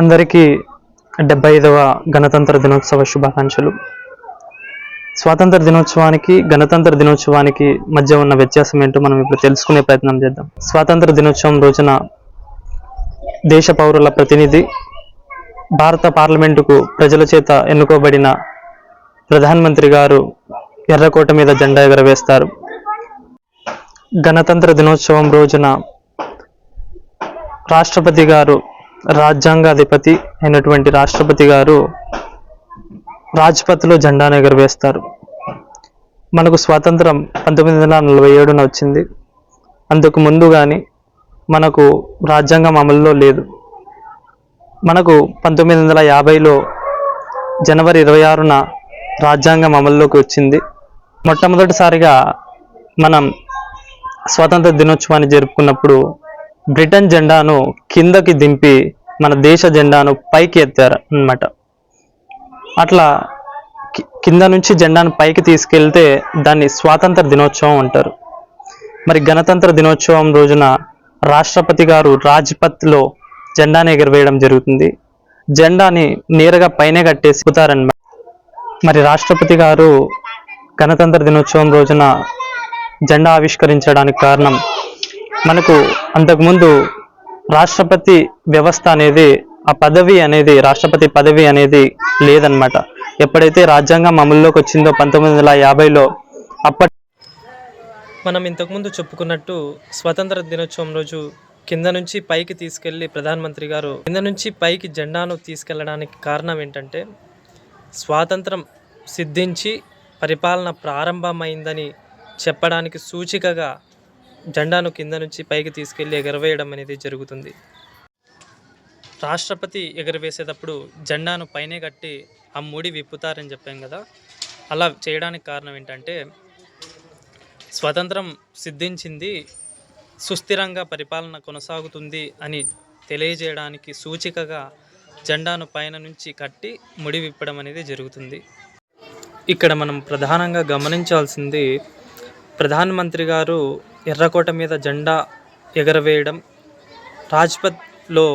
అందరికీ డెబ్బై ఐదవ గణతంత్ర దినోత్సవ శుభాకాంక్షలు. స్వాతంత్ర దినోత్సవానికి గణతంత్ర దినోత్సవానికి మధ్య ఉన్న వ్యత్యాసం ఏంటో మనం ఇప్పుడు తెలుసుకునే ప్రయత్నం చేద్దాం. స్వాతంత్ర దినోత్సవం రోజున దేశ పౌరుల ప్రతినిధి భారత పార్లమెంటుకు ప్రజల చేత ఎన్నుకోబడిన ప్రధానమంత్రి గారు ఎర్రకోట మీద జెండా ఎగరవేస్తారు. గణతంత్ర దినోత్సవం రోజున రాష్ట్రపతి గారు రాజ్యాంగాధిపతి అయినటువంటి రాష్ట్రపతి గారు రాజ్పథ్లో జెండాను ఎగరవేస్తారు మనకు స్వాతంత్రం పంతొమ్మిది వందల నలభై ఏడున వచ్చింది. అందుకు ముందు కానీ మనకు రాజ్యాంగం అమల్లో లేదు. మనకు పంతొమ్మిది వందల యాభైలో జనవరి ఇరవై ఆరున రాజ్యాంగం అమల్లోకి వచ్చింది. మొట్టమొదటిసారిగా మనం స్వాతంత్ర దినోత్సవాన్ని జరుపుకున్నప్పుడు బ్రిటన్ జెండాను కిందకి దింపి మన దేశ జెండాను పైకి ఎత్తారు అన్నమాట. అట్లా కింద నుంచి జెండాను పైకి తీసుకెళ్తే దాన్ని స్వాతంత్ర దినోత్సవం అంటారు. మరి గణతంత్ర దినోత్సవం రోజున రాష్ట్రపతి గారు రాజ్పథ్లో జెండాను ఎగరవేయడం జరుగుతుంది. జెండాని నేరుగా పైనే కట్టేసి పుతారన్నమాట మరి రాష్ట్రపతి గారు గణతంత్ర దినోత్సవం రోజున జెండా ఆవిష్కరించడానికి కారణం మనకు అంతకుముందు రాష్ట్రపతి వ్యవస్థ అనేది ఆ పదవి అనేది రాష్ట్రపతి పదవి అనేది లేదనమాట ఎప్పుడైతే రాజ్యాంగం అమల్లోకి వచ్చిందో పంతొమ్మిది వందల యాభైలో అప్పటి మనం ఇంతకుముందు చెప్పుకున్నట్టు స్వతంత్ర దినోత్సవం రోజు కింద నుంచి పైకి తీసుకెళ్ళి ప్రధానమంత్రి గారు కింద నుంచి పైకి జెండాను తీసుకెళ్ళడానికి కారణం ఏంటంటే స్వాతంత్రం సిద్ధించి పరిపాలన ప్రారంభమైందని చెప్పడానికి సూచికగా జెండాను కింద నుంచి పైకి తీసుకెళ్ళి ఎగరవేయడం అనేది జరుగుతుంది. రాష్ట్రపతి ఎగరవేసేటప్పుడు జెండాను పైనే కట్టి ఆ ముడి విప్పుతారని చెప్పాం కదా. అలా చేయడానికి కారణం ఏంటంటే స్వతంత్రం సిద్ధించింది సుస్థిరంగా పరిపాలన కొనసాగుతుంది అని తెలియజేయడానికి సూచికగా జెండాను పైన నుంచి కట్టి ముడి విప్పడం అనేది జరుగుతుంది. ఇక్కడ మనం ప్రధానంగా గమనించాల్సింది ప్రధానమంత్రి గారు ఎర్రకోట మీద జెండా ఎగరవేయడం రాజ్పథ్లో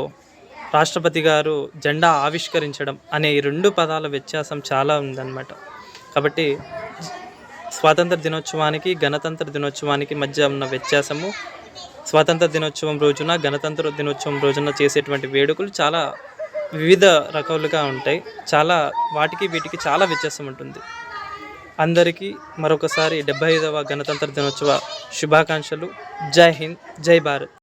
రాష్ట్రపతి గారు జెండా ఆవిష్కరించడం అనే ఈ రెండు పదాల వ్యత్యాసం చాలా ఉందన్నమాట. కాబట్టి స్వాతంత్ర దినోత్సవానికి గణతంత్ర దినోత్సవానికి మధ్య ఉన్న వ్యత్యాసము స్వాతంత్ర దినోత్సవం రోజున గణతంత్ర దినోత్సవం రోజున చేసేటువంటి వేడుకలు చాలా వివిధ రకాలుగా ఉంటాయి. చాలా వాటికి వీటికి చాలా వ్యత్యాసం ఉంటుంది. అందరికీ మరొకసారి డెబ్బై ఐదవ గణతంత్ర దినోత్సవ శుభాకాంక్షలు. జై హింద్ జై భారత్.